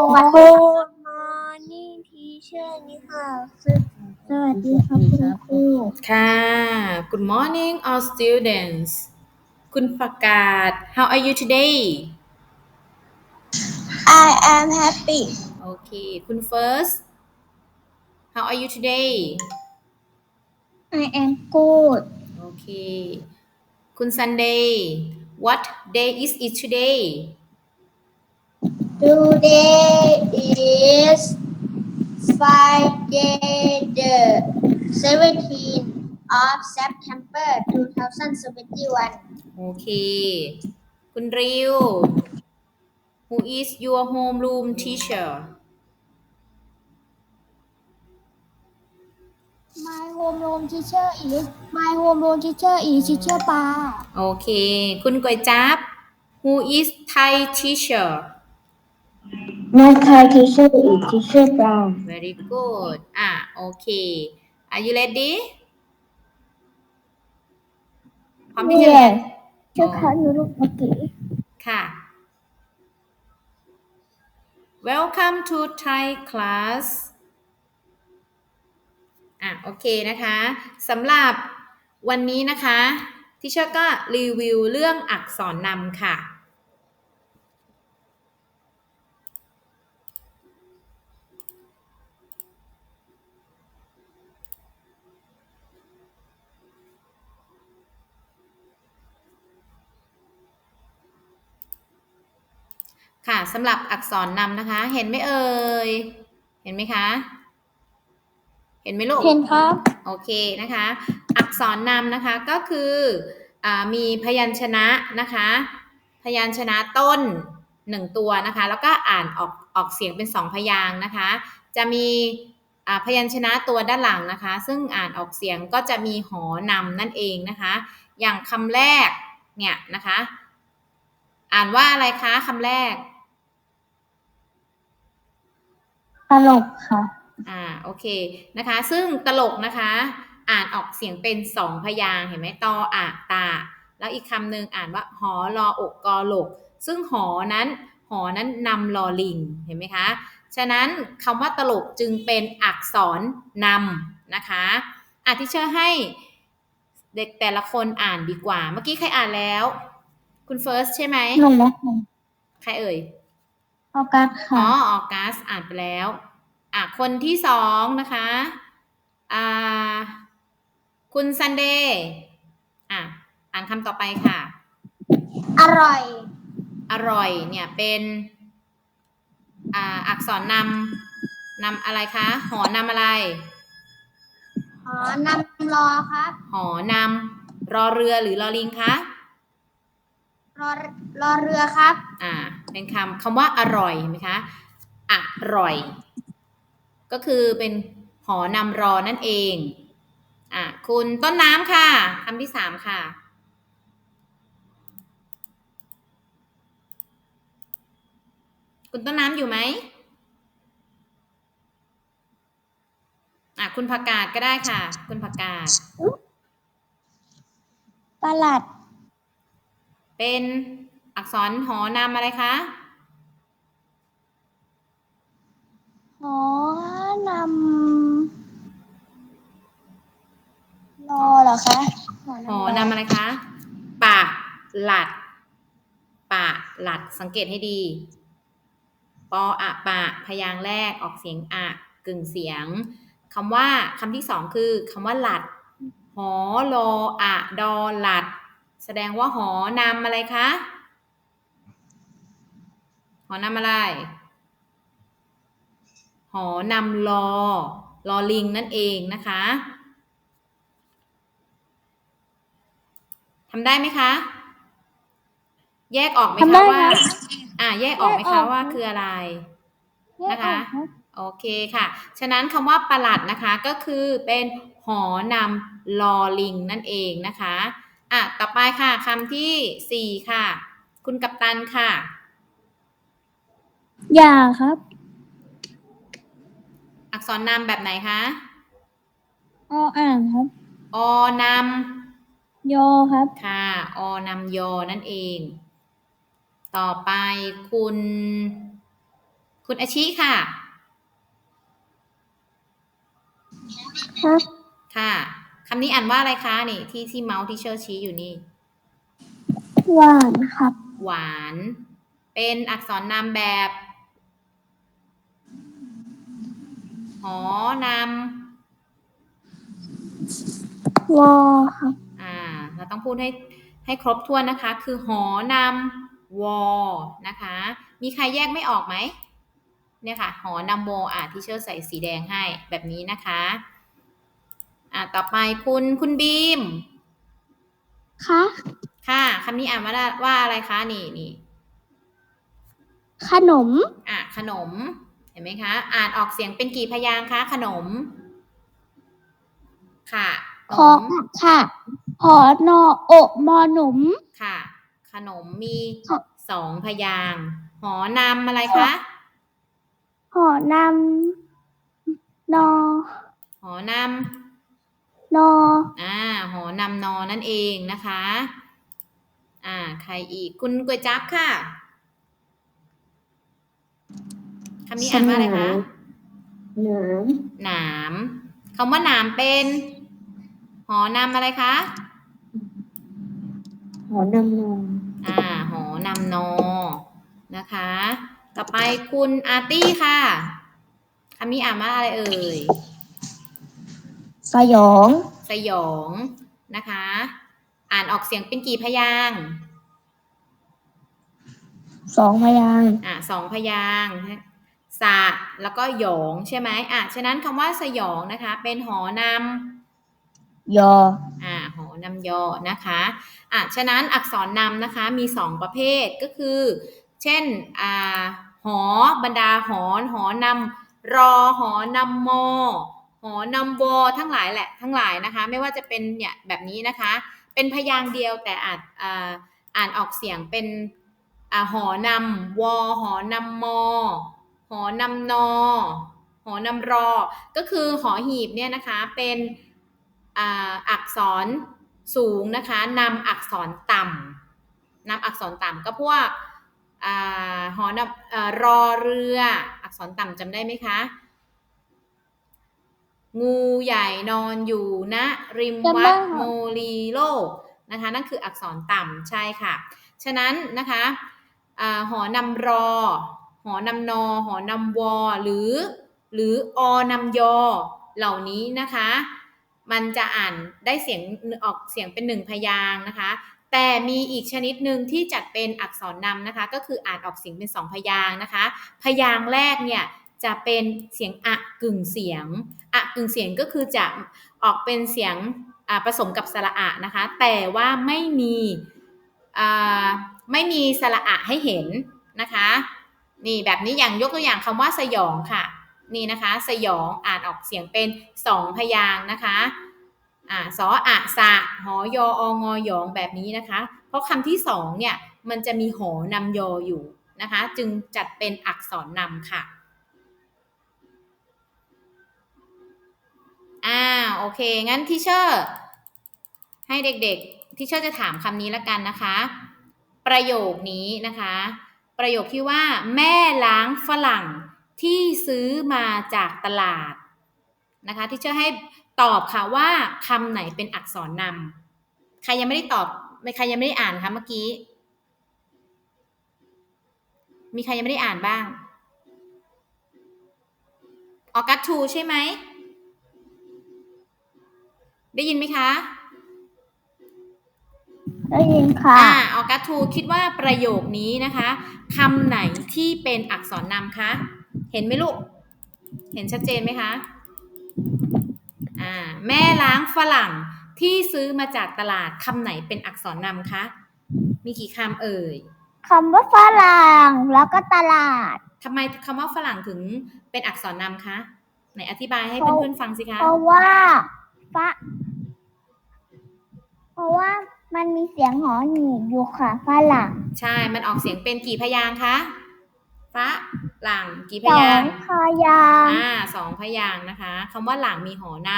Good morning teacher นี่ค่ะสวัสดีครับคุณครูค่ะ Good morning all students คุณประกาศ How are you today I am happy โอเคคุณ First How are you today I am good โอเคคุณ Sunday What day is it today Today is Friday the 17th of September 2021โอเคคุณริว Who is your homeroom teacher My homeroom teacher is My homeroom teacher is teacher Pa โอเคคุณก๋วยจับ Who is Thai teacher My Thai teacher is teacher Pa very good อะโอเค are you ready พร้อมที่จะเรียน เจ้าค่ะหนูลูกเมื่อกี้ ค่ะ Welcome to Thai class อะโอเคนะคะสำหรับวันนี้นะคะทิเชอร์ก็รีวิวเรื่องอักษรนำค่ะ ค่ะสำหรับอักษรนำนะคะ เห็นไหมเอ่ย เห็นไหมคะ เห็นไหมลูก เห็นครับ โอเคนะคะ อักษรนำนะคะก็คืออามีพยัญชนะนะคะ พยัญชนะต้นหนึ่งตัวนะคะ แล้วก็อ่านออกออกเสียงเป็นสองพยางค์นะคะ จะมีอ่าพยัญชนะตัวด้านหลังนะคะ ซึ่งอ่านออกเสียงก็จะมีหอนำนั่นเองนะคะ อย่างคำแรกเนี่ยนะคะ อ่านว่าอะไรคะคำแรก ตลกค่ะ อ่าโอเคนะคะ ซึ่งตลกนะคะ อ่านออกเสียงเป็นสองพยางค์เห็นไหมตออะตา แล้วอีกคำหนึ่งอ่านว่าหอรออกกอหลก ซึ่งหอนั้นหอนั้นนำลอลิงเห็นไหมคะ ฉะนั้นคำว่าตลกจึงเป็นอักษรนำนะคะอะที่เชื่อให้เด็กแต่ละคนอ่านดีกว่า เมื่อกี้ใครอ่านแล้ว คุณเฟิร์สใช่ไหมหนูนะค่ะใครเอ่ย ออกัสอ๋ค่ะ อออกัสอ่านไปแล้ว อะ คนที่สองนะคะ อ่า คุณซันเดย์อะ อ่านคำต่อไปค่ะ อร่อย อร่อยเนี่ยเป็นอ่าอักษรนำนำอะไรคะ หอนำอะไรหอนำรอครับ หอนำรอเรือหรือรอลิงคะ รอรอเรือครับ อ่า เป็นคำคำว่าอร่อยเห็นไหมคะอร่อย ก็คือเป็นหอนำรอนั่นเองอะคุณต้นน้ำค่ะคำที่สามค่ะคุณต้นน้ำอยู่ไหมอะคุณผักกาดก็ได้ค่ะ คุณผักกาดประหลัด เป็น อักษรหอนำอะไรคะหอนำรอเหรอคะหอนำอะไรคะปะหลัดปะหลัดสังเกตให้ดี ปออะปะพยางค์แรกออกเสียงอะกึ่งเสียงคำว่าคำที่สองคือคำว่าหลัด หอโลอะดอหลัด แสดงว่าหอนำอะไรคะ หอนำอะไร หอนำลอลอลิงนั่นเองนะคะทำได้ไหมคะ แยกออกไหมทำได้คะว่า ค่ะอ่า แยกออกไหมแยกอคะอกว่าค่ะ คืออะไร นะคะแยกออกรับโอเคค่ะ ฉะนั้นคำว่าประหลัดนะคะก็คือเป็นหอนำลอลิงนั่นเองนะคะ อะ ต่อไปค่ะคำที่สี่ค่ะ คุณกัปตันค่ะ อย่าครับ อักษรนำแบบไหนคะออ่างครับ อนำยอครับค่ะ อนำยอนั่นเอง ต่อไปคุณ คุคุณอาชิค่ะ ครับ ค่ะคำนี้อ่านว่าอะไรคะนี่ที่ที่เมาส์ที่เชอร์ชี้อยู่นี่ หวานครับ หวาน เป็นอักษรนามแบบ หอนำวอครับอ่า เราต้องพูดให้ให้ครบถ้วนนะคะ คือหอนำวอนะคะ มีใครแยกไม่ออกไหมเนี่ยค่ะ หอนำวออ่าที่เชื่อใส่สีแดงให้แบบนี้นะคะอ่าต่อไปคุณคุณบีมคะค่ะคำนี้อ่านว่าว่าอะไรคะนี่นี่ขนม อะขนมเห็นไหมคะ อ่านออกเสียงเป็นกี่พยางค์คะขนม ค่ะขอค่ะหอนอโอะมอหนุม ค่ะ ขนมมีค่ะสองพยางค์หอนำอะไรคะหอนำนอหอนนอำอ่าหอนำนอนั่นเองนะคะ อ่า ใครอีก คุณก๋วยจั๊บค่ะ คำนี้อ่านว่าอะไรคะหนามหนามคำว่าหนามเป็น หอนำอะไรคะ หอนำนออ่า หอนำนอนะคะ ต่อไปคุณอาร์ตี้ค่ะคำนี้อ่านว่าอะไรเอ่ย สยอง สยองนะคะ อ่านออกเสียงเป็นกี่พยางค์สองพยางค์อ่าสองพยางค์ สะแล้วก็หยองใช่ไหมอะฉะนั้นคำว่าสยองนะคะ เป็นหอนำยออ่าหอนำยอนะคะอะฉะนั้นอักษรนำนะคะมี2ประเภทก็คือ เช่นอ่าหอบรรดาหอนหอนำรอหอนำมอหอนำวอทั้งหลายแหละทั้งหลายนะคะ ไม่ว่าจะเป็นเนี่ยแบบนี้นะคะ เป็นพยางค์เดียวแต่อาจอ่าอ่านออกเสียงเป็นอ่าหอนำวอหอนำมอ หอนำนอ หอนำรอ ก็คือหอหีบเนี่ยนะคะเป็นอ,อักษรสูงนะคะนำอักษรต่ำนำอักษรต่ำก็พวกอหอนำอรอเรือ อักษรต่ำจำได้ไหมคะงูใหญ่นอนอยู่ณริมวัดโมลีโลกนะคะ นั่นคืออักษรต่ำใช่ค่ะ ฉะนั้นนะคะอหอนำรอ หอนำนอ หอนำวอ หรือ หรืออนำยอ เหล่านี้นะคะ มันจะอ่านได้เสียงออกเสียงเป็นหนึ่งพยางนะคะ แต่มีอีกชนิดหนึ่งที่จัดเป็นอักษรนำนะคะ ก็คืออ่านออกเสียงเป็นสองพยางนะคะ พยางแรกเนี่ยจะเป็นเสียงอะกึ่งเสียงอะกึ่งเสียงก็คือจะออกเป็นเสียงผสมกับสระอะนะคะ แต่ว่าไม่มีไม่มีสระอะให้เห็นนะคะ นี่แบบนี้อย่างยกตัวอย่างคำว่าสยองค่ะ นี่นะคะ สยองอ่านออกเสียงเป็นสองพยางนะคะอ่าสออะสะหอยอองอยองแบบนี้นะคะ เพราะคำที่สองเนี่ยมันจะมีหอนำยออยู่นะคะ จึงจัดเป็นอักษรนำค่ะอ่าโอเค งั้นทิเชอร์ให้เด็กๆทิเชอร์จะถามคำนี้ละกันนะคะ ประโยคนี้นะคะ ประโยคที่ว่าแม่ล้างฝรั่งที่ซื้อมาจากตลาดนะคะทิเชอร์ให้ตอบค่ะว่าคำไหนเป็นอักษรนำใครยังไม่ได้ตอบใครยังไม่ได้อ่านคะเมื่อกี้ มีใครยังไม่ได้อ่านบ้างออกัสทูใช่ไหม ได้ยินไหมคะ ได้ยินค่ะ อ่าออกัสทูคิดว่าประโยคนี้นะคะคำไหนที่เป็นอักษรนำคะเห็นไหมลูก เห็นชัดเจนไหมคะอ่าแม่ล้างฝรั่งที่ซื้อมาจากตลาดคำไหนเป็นอักษรนำคะมีกี่คำเอ่ยคำว่าฝรั่งแล้วก็ตลาด ทำไมคำว่าฝรั่งถึงเป็นอักษรนำคะไหนอธิบายให้เพราะเพื่อนๆฟังสิคะเพราะว่าฟะเพราะว่า มันมีเสียงหอหีบอยู่ค่ะฝรั่งใช่ มันออกเสียงเป็นกี่พยางค์คะฝะหลังกี่พสอยางงค์พยางค์อ่าสองพยางค์นะคะคำว่าหลังมีหอน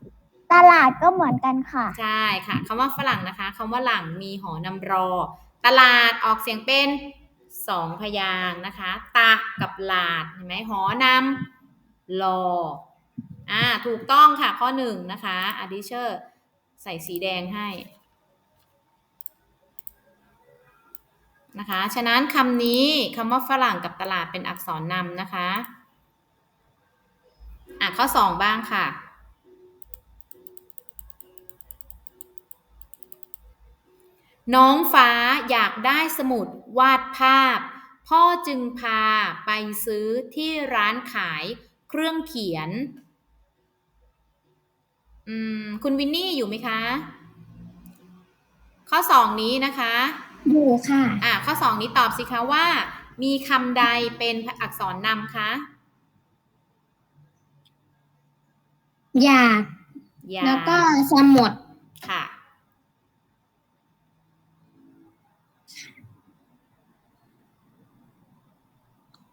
ำ ตลาดก็เหมือนกันค่ะ ใช่ค่ะคำว่าฝรั่งนะคะคำว่าหลังมีหอนำรอ ตลาดออกเสียงเป็นสองพยางค์นะคะ ตะกับหลาดเห็นไหมหอนำลออ่าถูกต้องค่ะข้อหนึ่งนะคะอาดิเชอร์ ใส่สีแดงให้ นะคะ ฉะนั้นคำนี้คำว่าฝรั่งกับตลาดเป็นอักษรนำนะคะ อะข้อสองบ้างค่ะ น้องฟ้าอยากได้สมุดวาดภาพ พ่อจึงพาไปซื้อที่ร้านขายเครื่องเขียน อืม คุณวินนี่อยู่ไหมคะ ข้อสองนี้นะคะ อยู่ค่ะ อะข้อสองนี้ตอบสิคะว่า มีคำใดเป็นอักษรนำคะอยากอยา แล้วก็สมุดค่ะ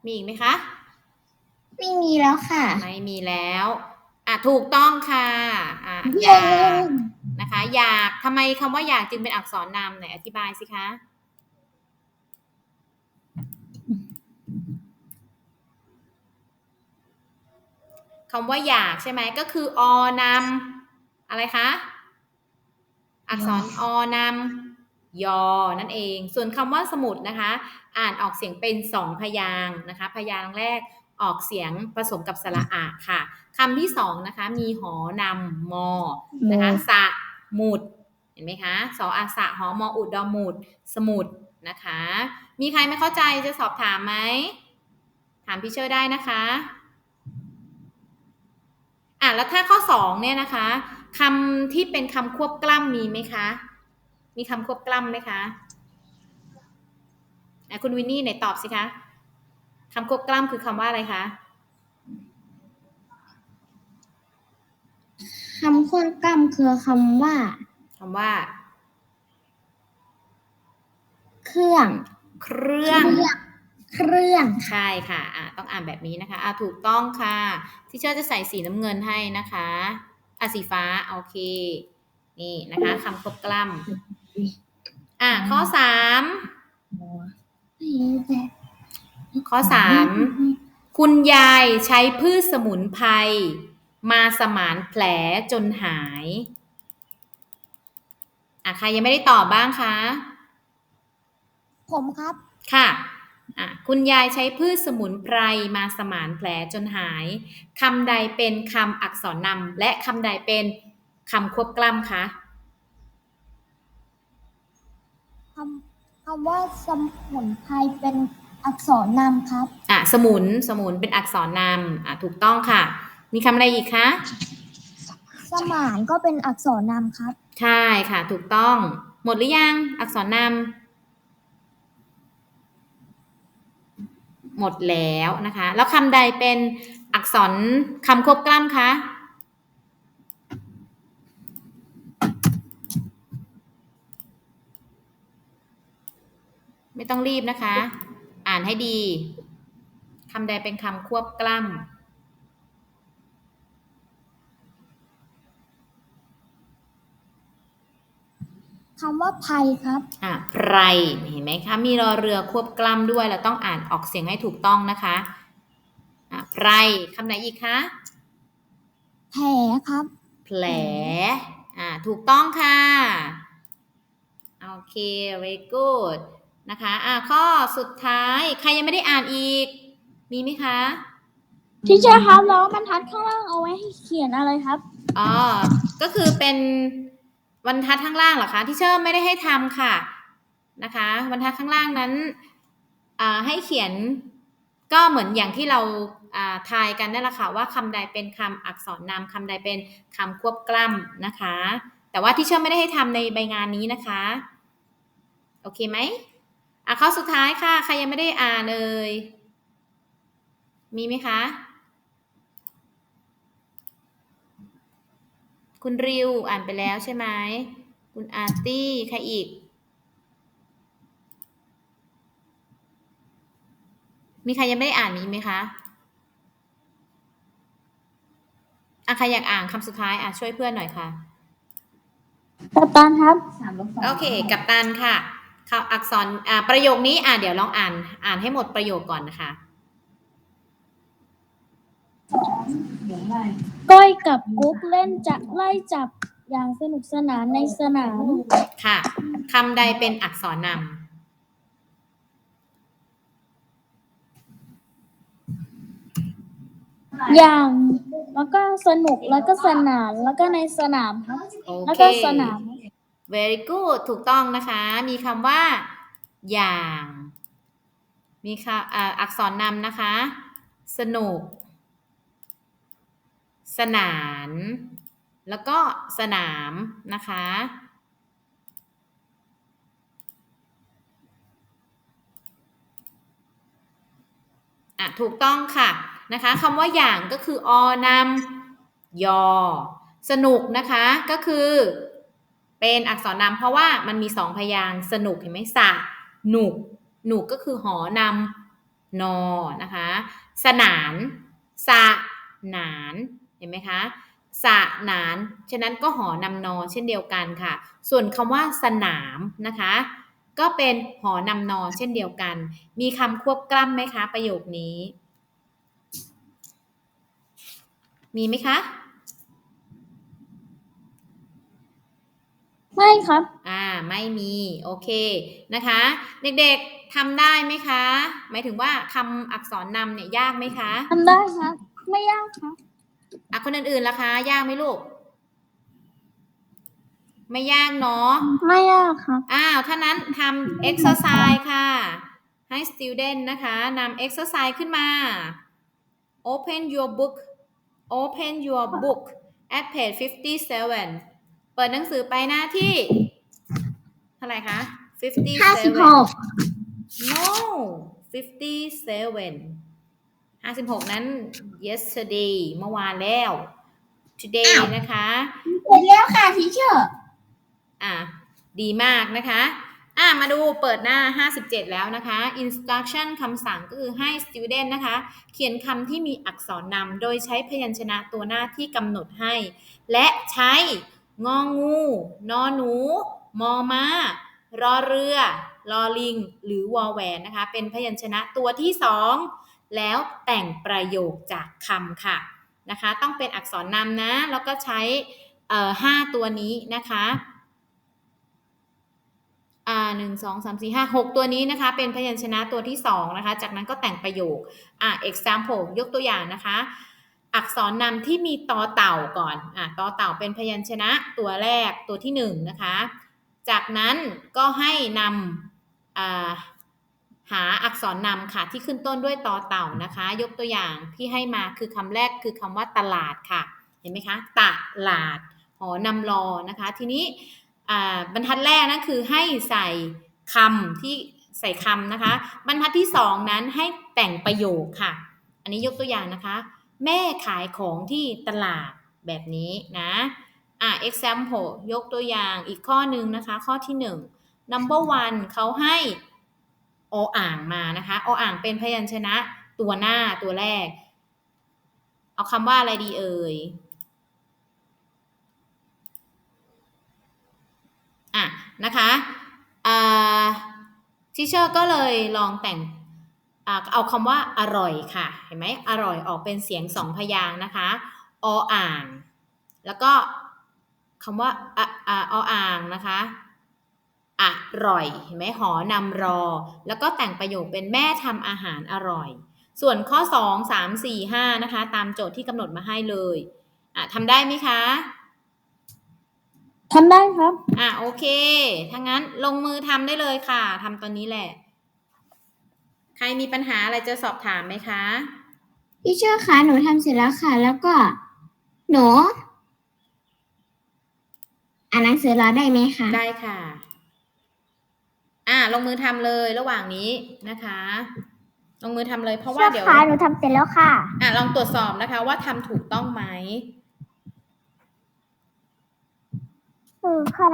มีอีกไหมคะ ไม่มีแล้วค่ะ ไม่มีแล้วอะ ถูกต้องค่ะอะอเย้ยากนะคะ อยากทำไมคำว่าอยากจึงเป็นอักษรนำไหนอธิบายสิคะ คำว่าอยากใช่ไหมก็คืออนำอะไรคะ อักษรอนำยอ นั่นเอง ส่วนคำว่าสมุดนะคะ อ่านออกเสียงเป็นสองพยางค์นะคะ พยางค์แรก ออกเสียงผสมกับสระอะค่ะคำที่สองนะคะ มีหอนำมอนะคะสะหมุดเห็นไหมคะสออาสะหอมออุดดอหมุดสมุดนะคะ มีใครไม่เข้าใจจะสอบถามไหม ถามพี่เชอร์ได้นะคะอะแล้วถ้าข้อสองเนี่ยนะคะคำที่เป็นคำควบกล้ำมีไหมคะ มีคำควบกล้ำไหมคะอะคุณวินนี่ไหนตอบสิคะ คำควบกล้ำคือคำว่าอะไรคะคำควบกล้ำคือคำว่าคำว่า เครื่อง เครื่องเครื่องใช่ค่ะอะ ต้องอ่านแบบนี้นะคะอะถูกต้องค่ะที่เชอร์จะใส่สีน้ำเงินให้นะคะอะสีฟ้าโอเค นี่นะคะคำควบกล้ำอะข้อสาม ข้อสามคุณยายใช้พืชสมุนไพรมาสมานแผลจนหาย อะใครยังไม่ได้ตอบบ้างคะ ผมครับ ค่ะอะคุณยายใช้พืชสมุนไพรมาสมานแผลจนหายคำใดเป็นคำอักษรนำและคำใดเป็นคำควบกล้ำคะคำคำว่าสมุนไพรเป็น อักษรนำครับ อะสมุนสมุนเป็นอักษรนำอะถูกต้องค่ะ มีคำอะไรอีกคะสมานก็เป็นอักษรนำครับ ใช่ค่ะ ถูกต้อง หมดหรือยัง อักษรนำหมดแล้วนะคะ แล้วคำใดเป็นอักษรคำควบกล้ำคะไม่ต้องรีบนะคะอ่านให้ดีคำใดเป็นคำควบกล้ำคำว่าไพรครับ อะไพรเห็นไหมคะ มีรอเรือควบกล้ำด้วย เราต้องอ่านออกเสียงให้ถูกต้องนะคะ อะไพรคำไหนอีกคะ แผลครับ แผล อ่าถูกต้องค่ะ โอเค very good นะคะอ่าข้อสุดท้ายใครยังไม่ได้อ่านอีก มีไหมคะที่เชื่อครับแล้วบรรทัดข้างล่างเอาไว้ให้เขียนอะไรครับอ๋อก็คือเป็นบรรทัดข้างล่างเหรอคะที่เชอร์ไม่ได้ให้ทำค่ะนะคะบรรทัดข้างล่างนั้นอ่าให้เขียนก็เหมือนอย่างที่เราอ่าทายกันนั่นแหละค่ะว่าคำใดเป็นคำอักษรนำคำใดเป็นคำควบกล้ำนะคะ แต่ว่าที่เชอร์ไม่ได้ให้ทำในใบงานนี้นะคะ โอเคไหม อะข้อสุดท้ายค่ะ ใครยังไม่ได้อ่านเลย มีไหมคะ คุณริวอ่านไปแล้วใช่ไหม คุณอาร์ตี้ ใครอีก มีใครยังไม่ได้อ่านมีไหมคะอะใครอยากอ่านคำสุดท้ายอะช่วยเพื่อนหน่อยค่ะ กัปตันครับ โอเค กับตันค่ะคำ อักษรอ่าประโยคนี้อ่าเดี๋ยวลองอ่าน อ่านให้หมดประโยคก่อนนะคะ ก้อยกับกุ๊กเล่นจะไล่จับอย่างสนุกสนานในสนามค่ะคำใดเป็นอักษรนอย่างแล้วก็สนุกแล้วก็สนานแล้วก็ในสนามครับำโอแล้วเคก็สนาม very good ถูกต้องนะคะ มีคำว่า อย่าง มีคำอ่าอักษรนำนะคะ สนุก สนาน แล้วก็สนามนะคะ อะ ถูกต้องค่ะนะคะคำว่าอย่างก็คือ อนำยอ สนุกนะคะ ก็คือ เป็นอักษรนำเพราะว่ามันมีสองพยางสนุกเห็นไหมสะหนุก หนุกก็คือหอนำนอนะคะ สนาน สะหนาน เห็นไหมคะสะหนาน ฉะนั้นก็หอนำนอเช่นเดียวกันค่ะ ส่วนคำว่าสนามนะคะ ก็เป็นหอนำนอเช่นเดียวกัน มีคำควบกล้ำไหมคะ ประโยคนี้ มีไหมคะ ไม่ครับ อ่าไม่มีโอเคนะคะ เด็กๆทำได้ไหมคะ หมายถึงว่าคำอักษรนำเนี่ยยากไหมคะ ทำได้ครับ ไม่ยากครับ อะคนอื่นๆล่ะคะยากไหมลูก ไม่ยากเนาะ ไม่ยากครับ อ้าว ถ้านั้นทำ exercise ค่ะ ให้ student นะคะนำ exercise ขึ้นมา open your book open your book at page 57 เปิดหนังสือไปหน้าที่เท่าไหร่คะ57 no 57 56นั้น yesterday เมื่อวานแล้ว today อ้าวนะคะเสร็จแล้วค่ะทีเชอร์อะ ดีมากนะคะ อะ มาดูเปิดหน้า 57 แล้วนะคะ instruction คำสั่งก็คือให้ student นะคะ เขียนคำที่มีอักษรนำโดยใช้พยัญชนะตัวหน้าที่กำหนดให้ และใช้ งองู นอหนู มอม้ารอเรือ ลอลิง หรือวอแหวนนะคะ เป็นพยัญชนะตัวที่สองแล้วแต่งประโยคจากคำค่ะนะคะ ต้องเป็นอักษรนำนะ แล้วก็ใช้ห้าตัวนี้นะคะอ่าหนึ่งสองสามสี่ห้าหกตัวนี้นะคะ เป็นพยัญชนะตัวที่สองนะคะ จากนั้นก็แต่งประโยคอ่า example ยกตัวอย่างนะคะ อักษรนำที่มีตอเต่าก่อนอ่าตอเต่าเป็นพยัญชนะตัวแรกตัวที่หนึ่งนะคะ จากนั้นก็ให้นำอ่าหาอักษรนำค่ะที่ขึ้นต้นด้วยตอเต่านะคะ ยกตัวอย่างที่ให้มาคือคำแรกคือคำว่าตลาดค่ะ เห็นไหมคะตลาดหอนำรอนะคะ ทีนี้อ่าบรรทัดแรกนั่นคือให้ใส่คำที่ใส่คำนะคะ บรรทัดที่สองนั้นให้แต่งประโยคค่ะ อันนี้ยกตัวอย่างนะคะ แม่ขายของที่ตลาดแบบนี้นะอะ example ยกตัวอย่างอีกข้อหนึ่งนะคะ ข้อที่หนึ่ง number one เขาให้ออ่างมานะคะออ่างเป็นพยัญชนะตัวหน้าตัวแรก เอาคำว่าอะไรดีเอ่ยอะนะคะอ่าทีเชอร์ก็เลยลองแต่ง เอาคำว่าอร่อยค่ะ เห็นไหมอร่อยออกเป็นเสียงสองพยางค์นะคะออ่าง แล้วก็คำว่าอะอะออ่างนะคะอร่อยเห็นไหมหอนำรอ แล้วก็แต่งประโยคเป็นแม่ทำอาหารอร่อย ส่วนข้อ 2 3 4 5นะคะ ตามโจทย์ที่กำหนดมาให้เลยอะทำได้ไหมคะทำได้ครับ อะโอเคถ้างั้นลงมือทำได้เลยค่ะทำตอนนี้แหละ ใครมีปัญหาอะไรจะสอบถามไหมคะ พี่เชื่อคะหนูทำเสร็จแล้วค่ะ แล้วก็ หนูอ่านหนังสือรอได้ไหมคะได้ค่ะ อะลงมือทำเลยระหว่างนี้นะคะ ลงมือทำเลยเพราะว่าเชื่อเดี๋ยวคะหนูทำเสร็จแล้วค่ะ อะลองตรวจสอบนะคะว่าทำถูกต้องไหมเออค่ะ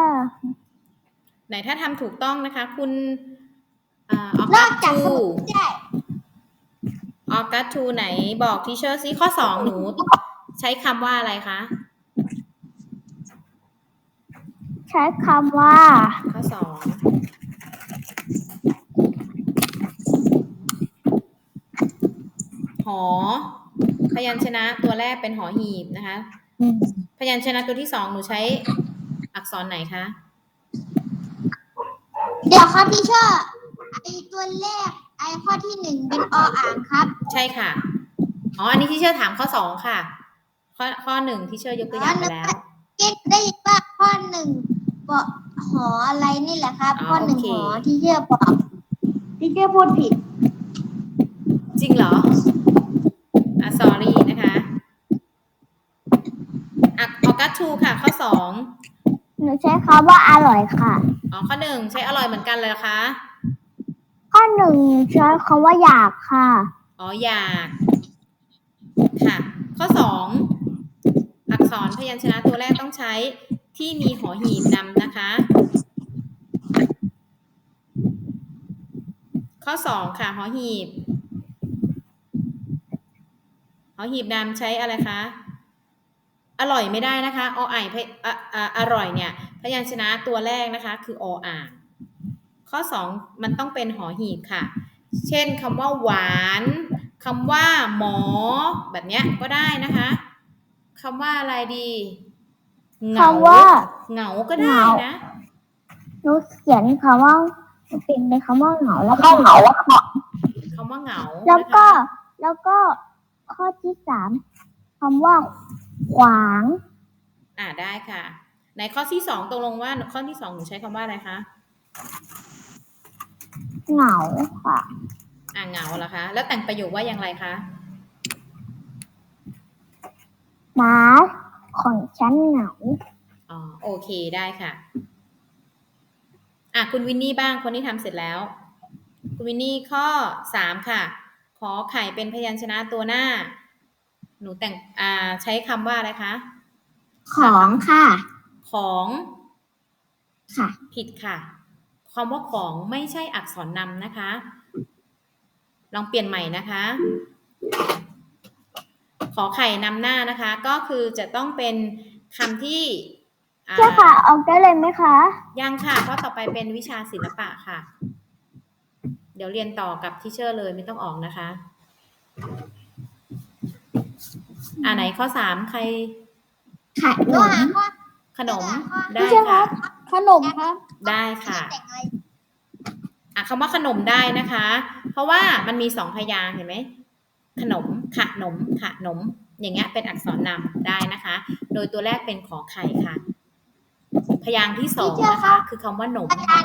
ไหนถ้าทำถูกต้องนะคะ คุณ ออกกัจสทูมุดออกัสทูไหนบอกทีเชอร์ซิข้อสองหนู ใช้คำว่าอะไรคะ ใช้คำว่า ข้อสองหอ พยัญชนะตัวแรกเป็นหอหีบนะคะ พยัญชนะตัวที่สองหนูใช้อักษรไหนคะ เดี๋ยวค่ะทีเชอร์ ไอตัวแรกไอข้อที่หนึ่งเป็นออ่างครับ ใช่ค่ะ อ๋อ อันนี้ที่เชอร์ถามข้อสองค่ะ ข้อข้อหนึ่งที่เชอร์ยกตัวอย่างไปแล้วได้ยินว่าข้อหนึ่งบอกหออะไรนี่แหละครับอ๋อข้อหนึ่งโอเคหอที่เชื่อบอกที่เชื่อพูดผิด จริงเหรออะ sorry นะคะอะออกัสทูค่ะ ข้อสองหนูใช้คำว่าอร่อยค่ะ อ๋อ ข้อหนึ่งใช้อร่อยเหมือนกันเลยเหรอคะข้อ หนึ่งใช้คำว่าอยากค่ะ อ๋ออยากค่ะ ข้อสองอักษรพยัญชนะตัวแรกต้องใช้ที่มีหอหีบนำนะคะ ข้อสองค่ะหอหีบหอหีบนำใช้อะไรคะอร่อยไม่ได้นะคะอไอพยอะอะอร่อยเนี่ย พยัญชนะตัวแรกนะคะ คือออ่าง ข้อสองมันต้องเป็นหอหีบค่ะ เช่นคำว่าหวานคำว่าหมอ แบบเนี้ยก็ได้นะคะคำว่าอะไรดี เหงาคำว่า เหงาก็ได้นะหนูเขียนคำว่าเป็นเป็นคำว่าเหงาแล้วก็เหงาแล้วก็คำว่าเหงา แล้วก็นะคะแล้วก็ข้อที่สามคำว่า ขวาง อ่าได้ค่ะ ในข้อที่สองตกลงว่าข้อที่สองหนูใช้คำว่าอะไรคะ เหงาค่ะ อ่าเหงาเหรอคะ แล้วแต่งประโยคว่าอย่างไรคะหมาของฉันเหงา อ๋อโอเคได้ค่ะ อะคุณวินนี่บ้างคนที่ทำเสร็จแล้ว คุณวินนี่ข้อสามค่ะ ขอไข่เป็นพยัญชนะตัวหน้า หนูแต่งอ่าใช้คำว่าอะไรคะ ของค่ะ ของค่ะ ผิดค่ะ คำว่าของไม่ใช่อักษรนำนะคะ ลองเปลี่ยนใหม่นะคะ ขอไข่นำหน้านะคะ ก็คือจะต้องเป็นคำที่อ่าเจ้าค่ะออกได้เลยไหมคะ ยังค่ะ เพราะต่อไปเป็นวิชาศิลปะค่ะ เดี๋ยวเรียนต่อกับทิเชอร์เลยไม่ต้องออกนะคะ อ่าไหนข้อสามใครค่ะหนูหาข้อขนมพี่ได้เชื่อครัค่ะบ ขนมครับ ได้ค่ะ อะคำว่าขนมได้นะคะ เพราะว่ามันมีสองพยางค์เห็นไหม ขนม ขะนม ขะนม อย่างเงี้ย เป็นอักษรนำได้นะคะ โดยตัวแรกเป็นขอไข่ค่ะ พยางค์ที่สองนะคะ คือคำว่าหนมค่ะ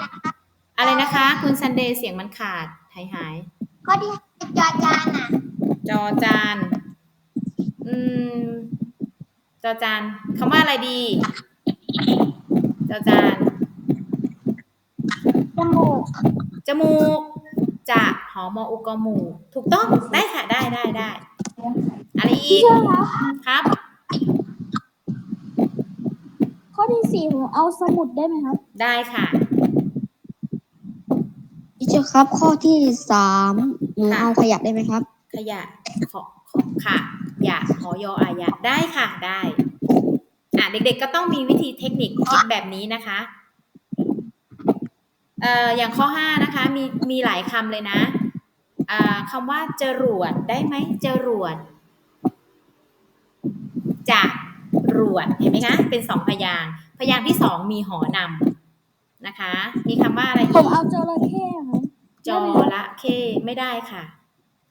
อะไรนะคะ คุณซันเดย์เสียงมันขาดหายหายข้อที่จอจานอะ จอจาน อืม จอจานคำว่าอะไรดี จอจานจมูกจมูกจะหอมออุกอหมูถูกต้องได้ค่ะได้ได้ได้อะไรอีพี่กเชื่อครับครับ ข้อที่สี่ผมเอาสมุดได้ไหมครับ ได้ค่ะพี่เจ้าครับ ข้อที่สามหนูค่ะเอาขยะได้ไหมครับ ขยะขอขอค่ะ อยะหอยออายะได้ค่ะได้อะ เด็กๆ ก็ต้องมีวิธีเทคนิคคิดแบบนี้นะคะเอ่ออย่างข้อห้านะคะมีมีหลายคำเลยนะอ่าคำว่าจรวดได้ไหมจรวดจะรวดเห็นไหมคะเป็นสองพยางค์พยางค์ที่สองมีหอนำนะคะ มีคำว่าอะไรผอีมกเอาจระเข้ครับจอละเคไม่ได้ค่ะ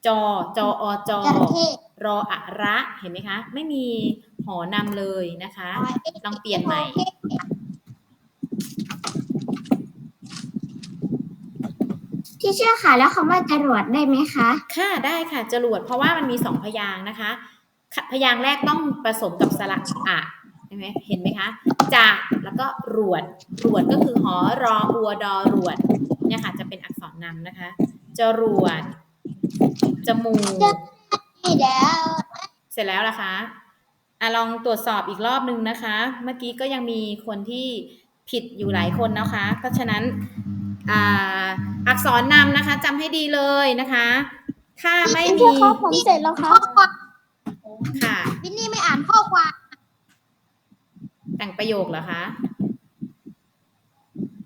จอจออจอจระเข้รออะระเห็นไหมคะ ไม่มี หอนำเลยนะคะ ลองเปลี่ยนใหม่ที่เชื่อค่ะ แล้วคำว่าจรวดได้ไหมคะ ค่ะได้ค่ะจรวดเพราะว่ามันมีสองพยางค์นะคะค่ะพยางค์แรกต้องผสมกับสระอะเห็นไหมเห็นไหมคะจะแล้วก็รวดรวดก็คือหอรออัวดอรวดเนี่ยค่ะ จะเป็นอักษรนำนะคะจรวดจมูกนี่แล้วเสร็จแล้วล่ะคะ อะลองตรวจสอบอีกรอบนึงนะคะ เมื่อกี้ก็ยังมีคนที่ผิดอยู่หลายคนนะคะ เพราะฉะนั้นอ่าอักษรนำนะคะจำให้ดีเลยนะคะถ้าไม่พี่มีเชื่อครับผมเสร็จแล้วครับค่ะวินนี่ไม่อ่านข้อความแต่งประโยคเหรอคะ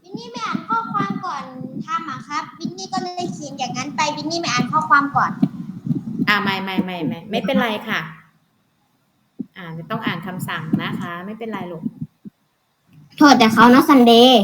วินนี่ไม่อ่านข้อความก่อนทำอะครับวินนี่ก็เลยเขียนอย่างนั้นไปวินนี่ไม่อ่านข้อความก่อน อ่าไม่ไม่ไม่ไม่ไม่เป็นไรค่ะ อ่าต้องอ่านคำสั่งนะคะ ไม่เป็นไรหรอกโทษแต่เขานะซันเดย์